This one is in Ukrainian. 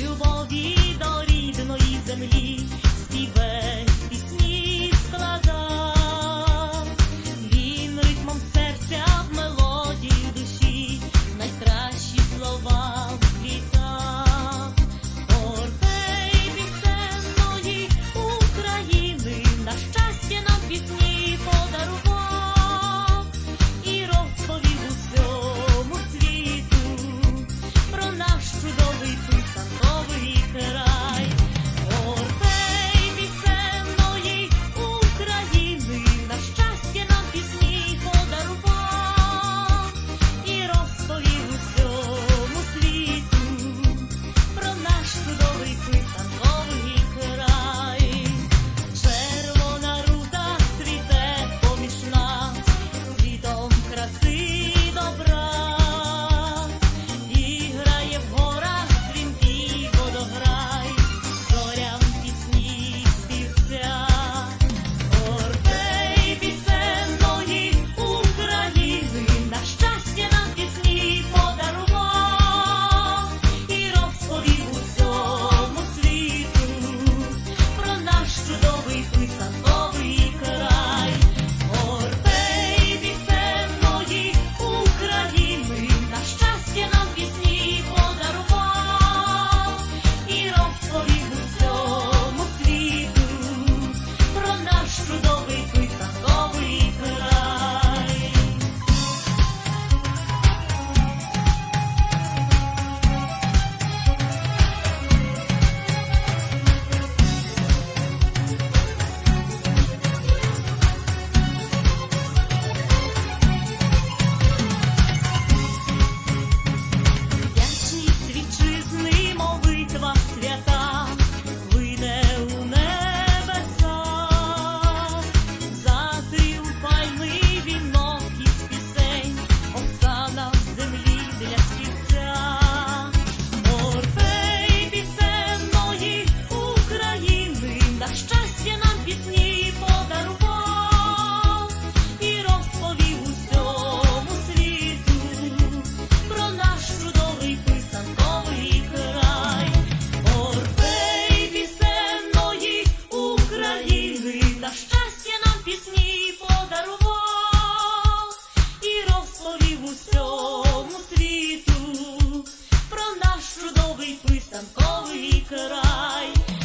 любові до рідної землі співе. чудовий пристанковий край.